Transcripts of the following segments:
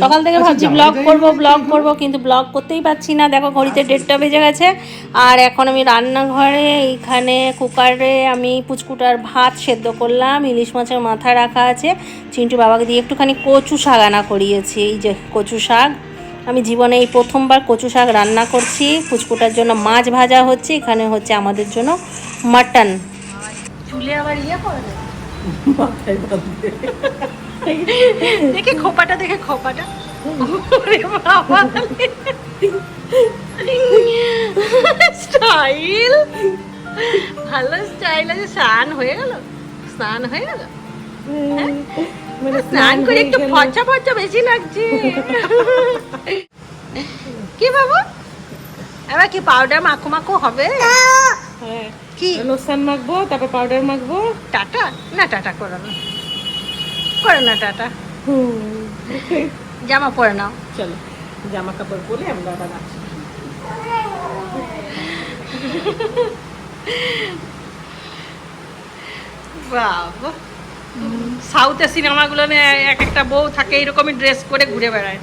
সকাল থেকে আচ্ছা, ভাবছি ব্লগ করব ব্লগ করব কিন্তু ব্লগ করতেই পারছি না। দেখো ঘড়িতে ডেটটা বেজে গেছে। আর এখন আমি রান্নাঘরে এইখানে কুকারে আমি পুচকুটার ভাত সেদ্ধ করলাম ইলিশ মাছের মাথা রাখা আছে। চিন্টু বাবাকে দিয়ে একটুখানি কচু শাক আনা করিয়েছি। এই যে কচু শাক। আমি জীবনে এই প্রথমবার কচু শাক রান্না করছি। পুচকুটার জন্য মাছ ভাজা হচ্ছে। এখানে হচ্ছে আমাদের জন্য মাটন। চুলে আবার ইয়ে করে। দেখে খোপাটা দেখে খোপাটা। স্টাইল। ভালো স্টাইল আছে স্নান হয়ে গেল। স্নান হয়ে গেল। মানে স্নান করে একটু হয়ে ফর্চা ফর্চা বেশি লাগছে। কি বাবু? এবার কি পাউডার মাখো মাখো হবে? হ্যাঁ। কি? লোশন মাখবো তারপর পাউডার মাখবো। টাটা? না টাটা করো না। করো না টাটা। জামা পরে নাও। চলো জামা কাপড় পরে আমরা আবার আসি বাবা সাউথের সিনেমাগুলো এক একটা বউ থাকে এরকমই ড্রেস করে ঘুরে বেড়ায়।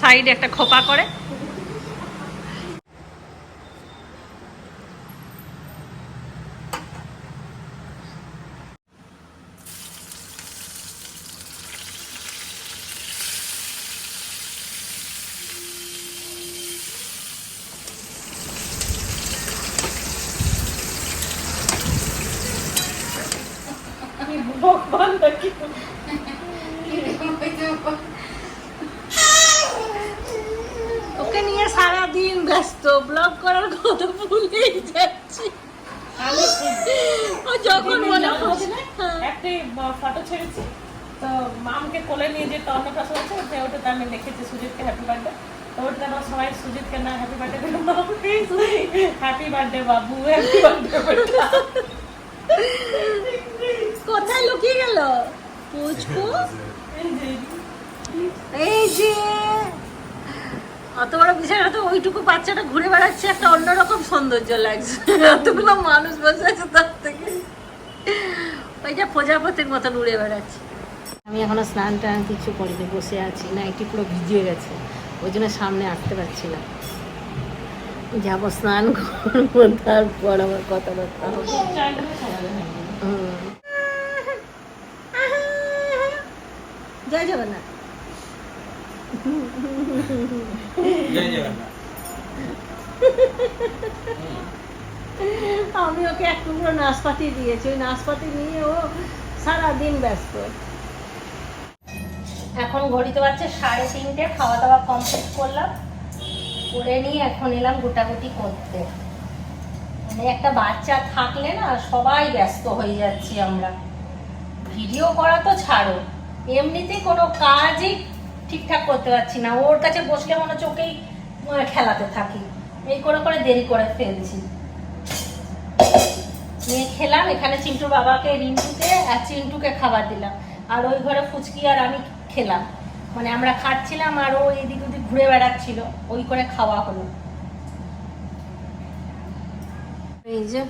সাইডে একটা খোপা করে ওকে নিয়ে সারা দিন ব্যস্ত ব্লগ করার কথা ভুলেই যাচ্ছি ও যখন বলে হ্যাঁ। একটা ফটো ছেড়েছি। তো মামকে কোলে নিয়ে যে অন্নপ্রাশন আছে ওটা ওটাতে আমি লিখেছি সুজিতকে হ্যাপি বার্থডে তো ওটা আমার সবাই সুজিতকে না হ্যাপি বার্থডে হ্যাপি বার্থডে বাবু হ্যাপি বার্থডে কোথায় লুকিয়ে গেল? এই যে। অত বড় বিছানা তো ওইটুকু বাচ্চাটা ঘুরে বেড়াচ্ছে, একটা অন্যরকম সৌন্দর্য লাগছে। এতগুলো মানুষ বসে আছে তার থেকে। ওই যে প্রজাপতির মতন উড়ে বেড়াচ্ছে। আমি এখনও স্নান টান কিছু করিনি বসে আছি। না একটি পুরো ভিজিয়ে গেছে। ওই জন্য সামনে আসতে পারছি না। যাব স্নান করব তারপর আমার কথাবার্তা জয় জগন্নাথ। জয় জগন্নাথ। আমি ওকে এক টুকরো নাশপাতি দিয়েছি। ওই নাশপাতি নিয়ে ও সারাদিন ব্যস্ত। এখন ঘড়িতে বাজছে সাড়ে তিনটে খাওয়া দাওয়া কমপ্লিট করলাম। করে নিয়ে এখন এলাম গোটাগুটি করতে। মানে একটা বাচ্চা থাকলে না সবাই ব্যস্ত হয়ে যাচ্ছি আমরা। ভিডিও করা তো ছাড়ো। এমনিতেই কোনো কাজই ঠিকঠাক করতে পারছি না। ওর কাছে বসলে মনে চোখেই খেলাতে থাকি। এই করে করে দেরি করে ফেলছি। নিয়ে খেলাম। এখানে চিন্টুর বাবাকে, রিন্টুকে, আর চিন্টুকে খাবার দিলাম। আর ওই ঘরে ফুচকি আর আমি খেলাম। মানে আমরা খাচ্ছিলাম আর ও এদিক ওদিক ঘুরে বেড়াচ্ছিল। ওই করে খাওয়া হলো। এই যে,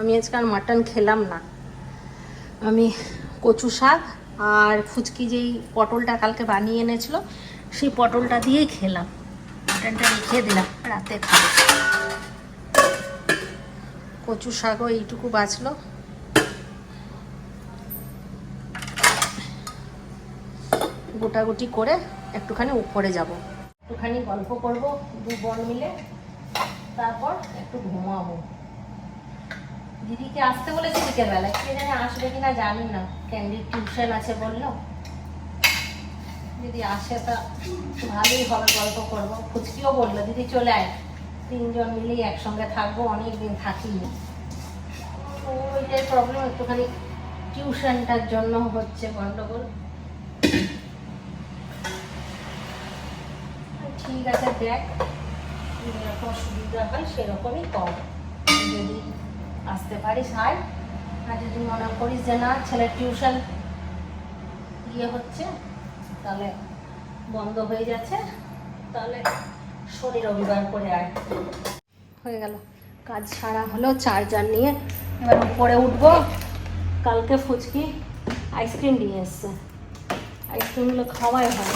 আমি আজকে আর মাটন খেলাম না। আমি কচু শাক আর ফুচকি যেই পটলটা কালকে বানিয়ে এনেছিল, সেই পটলটা দিয়েই খেলাম। মাটনটা রেখে দিলাম, রাতে খাব। কচু শাকও এইটুকু বাঁচলো। গোটাগুটি করে একটুখানি উপরে যাব। একটুখানি গল্প করব, দু বোন মিলে। তারপর একটু ঘুমাবো। দিদিকে আসতে বলেছে বিকেলবেলায় কে জানে আসবে কিনা জানি না। ক্যান্ডির টিউশন আছে বলল। যদি আসে তা ভালোই হবে, গল্প করব। ফুচকিও বলল, দিদি চলে আয়। তিনজন মিলেই একসঙ্গে থাকব অনেক দিন থাকিনি। তো ওইটাই প্রবলেম একটুখানি টিউশনটার জন্য হচ্ছে গন্ডগোল। ঠিক আছে, দেখ, যেরকম সুবিধা হয় সেরকমই কর। যদি আসতে পারিস, আয়। আর যদি মনে করিস যে না, ছেলের টিউশন ইয়ে হচ্ছে, তাহলে বন্ধ হয়ে যাচ্ছে, তাহলে শনি রবিবার করে আয়। হয়ে গেল। কাজ সারা হলো চার্জার নিয়ে। এবার উপরে উঠবো। কালকে ফুচকি আইসক্রিম নিয়ে এসছে। আইসক্রিমগুলো খাওয়াই হয়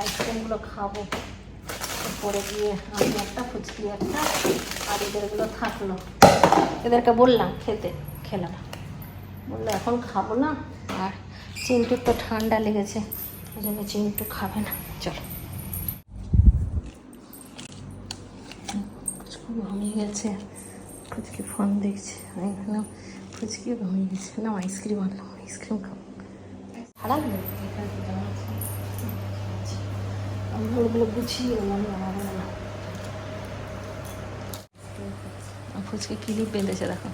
আইসক্রিমগুলো খাব। পরে গিয়ে আমি একটা, ফুচকি একটা, আর এদেরগুলো থাকল। এদেরকে বললাম, খেতে খেলাম বলল, এখন খাব না। আর চিন্টুর তো ঠান্ডা লেগেছে ওই জন্য চিন্টু খাবে না। চলো ফুচকু ঘুমিয়ে গেছে। ফুচকি ফোন দেখছে। আমি ভাবলাম ফুচকিও ঘুমিয়ে গেছে। না আইসক্রিম আনলাম। আইসক্রিম খাব। খারাপ আছে। আমি ওগুলো গুছিয়ে এলাম আমার ফুচকে কিলিপ বেঁধেছে দেখো।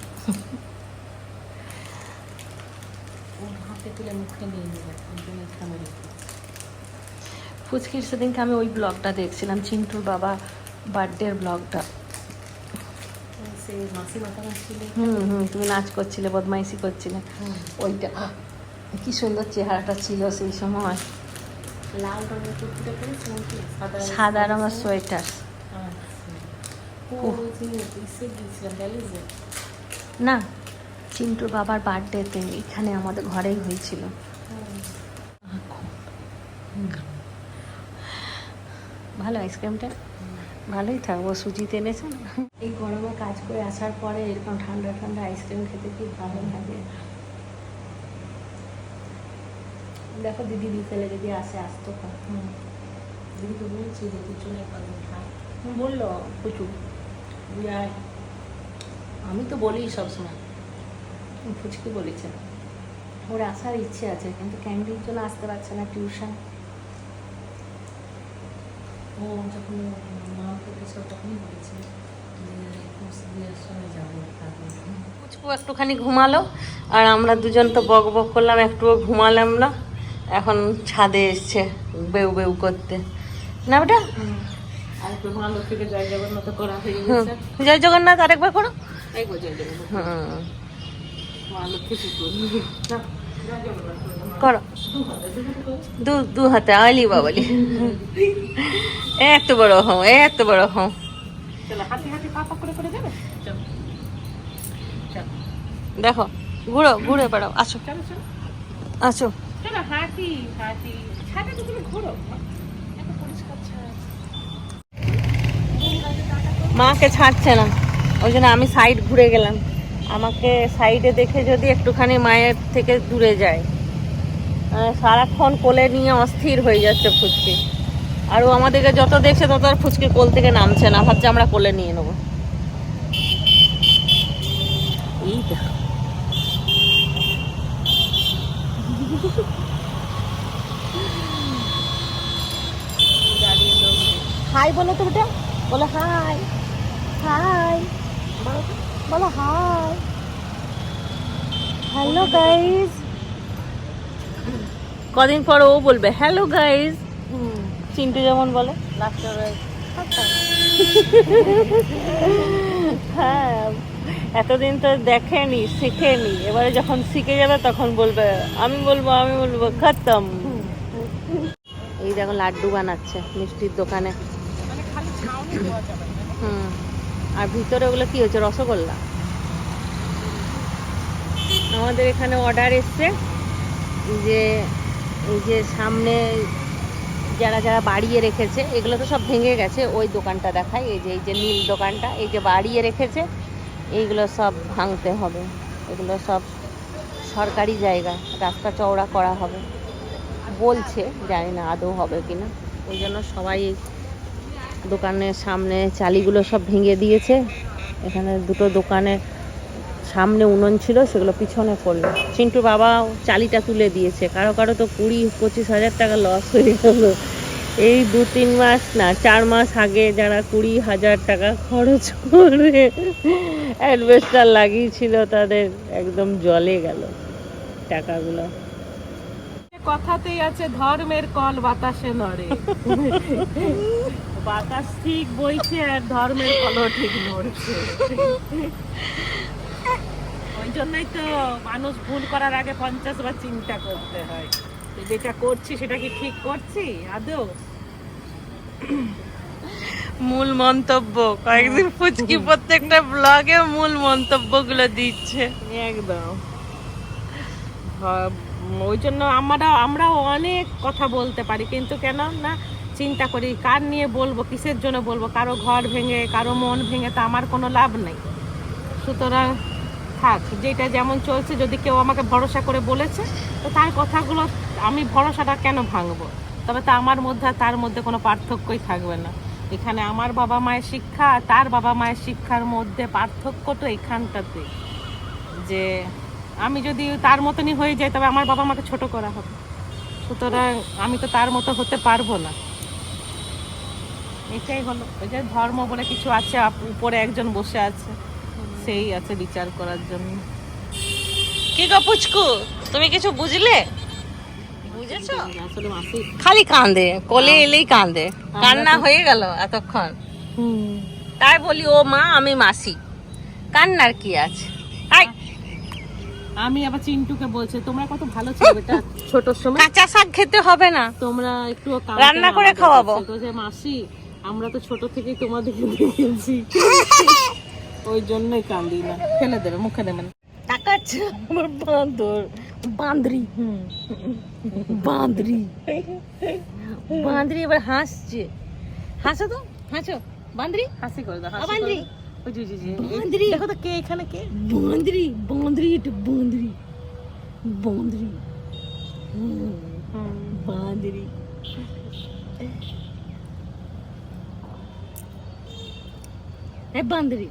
ওর হাতে তুলে মুখে নিয়ে ফুচকির সেদিনকে আমি ওই ব্লগটা দেখছিলাম চিন্টুর বাবা বার্থডের ব্লগটা সেই মাসি মাথা মাসিলে হুম হুম তুমি নাচ করছিলে বদমাইশি করছিলে। ওইটা কি সুন্দর চেহারাটা ছিল সেই সময়। লাল রঙের কুর্তিটা পরেছিলাম সাদা রঙের সোয়েটার। ইসে না চিন্টুর বাবার বার্থডেতে এখানে আমাদের ঘরেই হয়েছিল। ভালো আইসক্রিমটা? ভালোই থাকব সুজিতে এনেছে না। এই গরমে কাজ করে আসার পরে এরকম ঠান্ডা ঠান্ডা আইসক্রিম খেতে কি ভালো লাগে। দেখো দিদি বিকেলে যদি আসে, আসতো দিদিকে বলছি যে চলে বলল প্রচুর আমি তো বলি সবসময়, ফুচকি বলেছে। ওর আসার ইচ্ছে আছে, কিন্তু ক্যান্ডির জন্য আসতে পারছে না টিউশন। ও যখন মাকে কিছু তখনই বলেছে যে কুচবিহার সময় যাব তারপর পুচকু একটুখানি ঘুমালো আর আমরা দুজন তো বক বক করলাম একটুও ঘুমালাম না। এখন ছাদে এসছে বেউ বেউ করতে। না বেটা? জয় জগন্নাথ হয়ে জয় জগন্নাথ আরেকবার করো। করো। দু দু হাতে আলি বাবালি। এত বড় হও এত বড় হও। চলো হাতে হাতে পা পা করে করে চলো। দেখো ঘুরো ঘুরে বেড়াও আসো। আসো। মাকে ছাড়ছে না। ওই জন্য আমি সাইড ঘুরে গেলাম। আমাকে সাইডে দেখে যদি একটুখানি মায়ের থেকে দূরে যায় সারাক্ষণ কোলে নিয়ে অস্থির হয়ে যাচ্ছে ফুচকি। আর ও আমাদেরকে যত দেখছে তত আর ফুচকি কোল থেকে নামছে না। ভাবছে আমরা কোলে নিয়ে নেব এই দেখো দাঁড়িয়ে লোক হাই বলো তো বেটা। বলো হাই। হাই। বলো হাই। হ্যালো গাইজ কদিন পর ও বলবে হ্যালো গাইজ চিন্টু যেমন বলে হ্যাঁ এতদিন তো দেখেনি শিখেনি। এবারে যখন শিখে যাবে তখন বলবে আমি বলব আমি বলব খতম। এই দেখো লাড্ডু বানাচ্ছে মিষ্টির দোকানে মানে খালি ছাউনি দেওয়া যাবে না হুম। আর ভিতরে ওগুলো কি হচ্ছে রসগোল্লা। আমাদের এখানে অর্ডার এসছে যে, এই যে সামনে যারা যারা বাড়িয়ে রেখেছে, এগুলো তো সব ভেঙে গেছে, ওই দোকানটা দেখায় এই যে এই যে নীল দোকানটা, এই যে বাড়িয়ে রেখেছে, এইগুলো সব ভাঙতে হবে। এগুলো সব সরকারি জায়গা, রাস্তা চওড়া করা হবে। বলছে, জানি না আদৌ হবে কিনা। ওই জন্য সবাই দোকানের সামনে চালিগুলো সব ভেঙে দিয়েছে। এখানে দুটো দোকানের সামনে উনুন ছিল সেগুলো পিছনে পড়ল। চিন্টু বাবা চালিটা তুলে দিয়েছে। কারও কারও তো কুড়ি পঁচিশ হাজার টাকা লস হয়ে গেল। এই দু তিন মাস না চার মাস আগে যারা কুড়ি হাজার টাকা খরচ করে অ্যাডভেস্টার লাগিয়েছিল তাদের একদম জলে গেল টাকাগুলো। কথাতেই আছে ধর্মের কল বাতাসে নড়ে। বাতাস ঠিক বইছে আর ধর্মের ঠিক নড়ছে। ওই জন্যই তো মানুষ ভুল করার আগে পঞ্চাশ বার চিন্তা করতে হয়। যেটা করছি সেটা কি ঠিক করছি? আদৌ? মূল মন্তব্য কয়েকদিন ফুচকি প্রত্যেকটা ব্লগে মূল মন্তব্যগুলো দিচ্ছে। একদম। ওই জন্য আমরা আমরাও অনেক কথা বলতে পারি কিন্তু কেন না চিন্তা করি, কার নিয়ে বলব, কিসের জন্য বলব? কারও ঘর ভেঙে, কারও মন ভেঙে তো আমার কোনো লাভ নেই। সুতরাং থাক, যেটা যেমন চলছে, যদি কেউ আমাকে ভরসা করে বলেছে, তো তার কথাগুলো আমি ভরসাটা কেন ভাঙবো? তবে তো আমার মধ্যে তার মধ্যে কোনো পার্থক্যই থাকবে না। এখানে আমার বাবা মায়ের শিক্ষা তার বাবা মায়ের শিক্ষার মধ্যে পার্থক্য তো এখানটাতে, যে আমি যদি তার মতনই হয়ে যাই, তবে আমার বাবা আমাকে ছোট করা হবে। সুতরাং আমি তো তার মতো হতে পারব না। এটাই হলো ওই যে ধর্ম বলে কিছু আছে উপরে একজন বসে আছে। সেই আছে বিচার করার জন্য। কি গো পুচকু? তুমি কিছু বুঝলে? বুঝেছ? খালি কোলে এলেই কান্না হয়ে গেল এতক্ষণ। তাই বলি ও মা আমি মাসি। কান্নার কি আছে? তাই আমি আবার চিন্টুকে বলছি তোমরা কত ভালো ছিল বেটা ছোটর সময়? কাঁচা শাক খেতে হবে না। তোমরা একটু রান্না করে খাওয়াবো। তো যে মাসি আমরা তো ছোট থেকেই তোমাদেরকে দেখেছি। ওই জন্যই কান্দি না। ফেলে দেবে মুখে দেবেন তাকাচ্ছে আমার বান্দর বান্দরি বান্দরি বান্দরি এবার হাসছে। হাসো তো হাসো। বান্দরি হাসি করে দাও বান্দরি ওই বান্দরি দেখো তো কে এখানে কে? বান্দরি বান্দরি এটা বান্দরি বান্দরি বান্দরি এ বান্দরি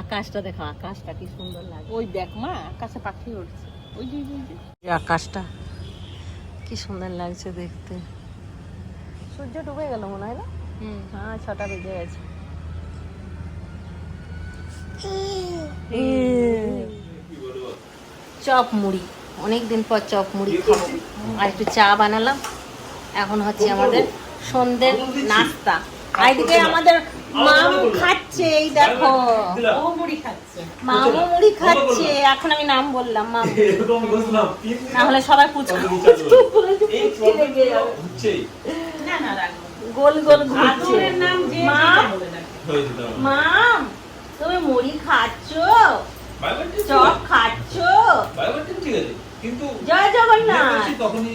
আকাশটা দেখো আকাশটা কি সুন্দর লাগে। ওই দেখ মা আকাশে পাখি উঠছে ওই যে ওই যে, আকাশটা কি সুন্দর লাগছে দেখতে। সূর্য ডুবে গেল মনে হয় না? হ্যাঁ ছটা বেজে গেছে। চপ মুড়ি। অনেকদিন পর চপ মুড়ি খাব। আর একটু চা বানালাম। এখন হচ্ছে আমাদের সন্ধ্যের নাস্তা। আর এদিকে আমাদের মামু খাচ্ছে এই দেখো। ও মুড়ি খাচ্ছে। মামু মুড়ি খাচ্ছে এখন আমি নাম বললাম মামু। এরকম বুঝলাম না হলে সবাই পুচকু গোল গোল ঘুরছে। আদরের নাম যে মা? যেটা বলে ডাকে। যেতে হবে মাম তুমি মুড়ি খাচ্ছ? চপ খাচ্ছ? ঠিক ঠিক আছে। কিন্তু জয় জগন্নাথ। তখনই।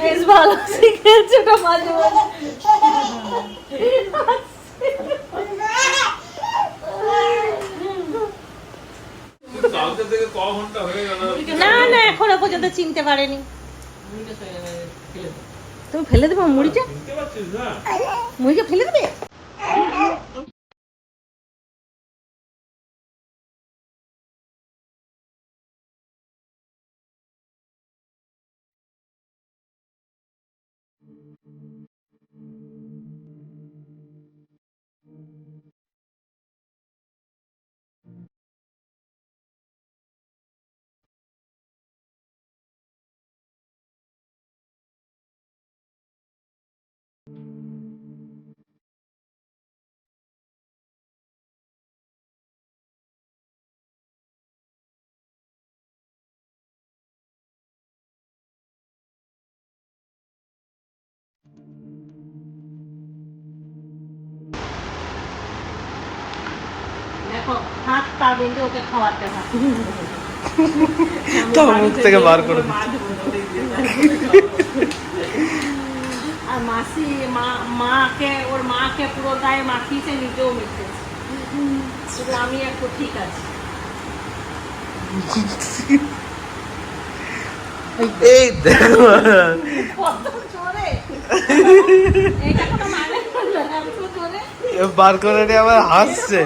বেশ ভালো শিখেছো ওটা মাঝে মাঝে। কালকে থেকে ক ঘণ্টা হয়ে গেল? না না এখনও পর্যন্ত চিনতে পারেনি। তুমি ফেলে দেবো মুড়িটা? মুড়িটা ফেলে দেবে? হাত পা বেঁধে ওকে খাওয়াতে হয় তোর মুখ থেকে বার করে। আর মাসি মা মাকে ওর মাকে পুরো গায়ে মাখিয়েছে নিজেও মেখেছে। শুধু আমি একটু ঠিক আছে। এই দেখো। মানে বার করে নিয়ে আবার হাসছে।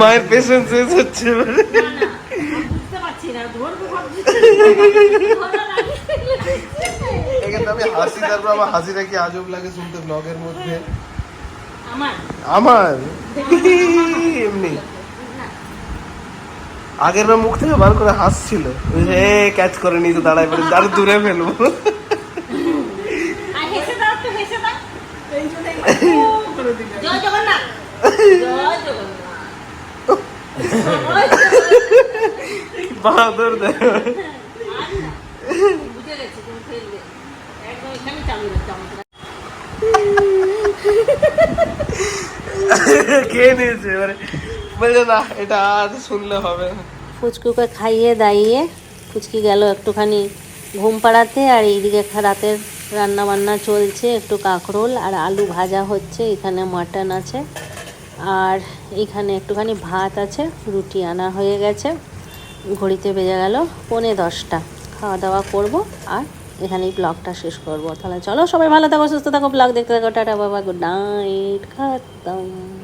মায়ের পেশেন্স শেষ হচ্ছে আমি হাসি তারপর আমার হাসিটা কি আজব লাগে শুনতে ব্লগের মধ্যে? আমার? আমার? এমনি। আগের বার মুখ থেকে বার করে হাসছিল। এ ক্যাচ করে নিয়ে দাঁড়ায় পড়ে আরও দূরে ফেলব। বাহাদুর না। খেয়ে নিয়েছে এবারে? বলছে, না, এটা আর শুনলে হবে না। ফুচকুকে খাইয়ে দাইয়ে ফুচকি গেল একটুখানি ঘুম পাড়াতে আর এইদিকে রাতের রান্না বান্না চলছে, একটু কাঁকরোল আর আলু ভাজা হচ্ছে, এখানে মাটন আছে। আর এখানে একটুখানি ভাত আছে, রুটি আনা হয়ে গেছে। ঘড়িতে বেজে গেল পৌনে দশটা। খাওয়া দাওয়া করব আর এখানেই ব্লগটা শেষ করব। তাহলে চলো সবাই ভালো থাকো, সুস্থ থাকো, ব্লগ দেখতে থাকো, টাটা, বাবা, গুড নাইট, খাতাম।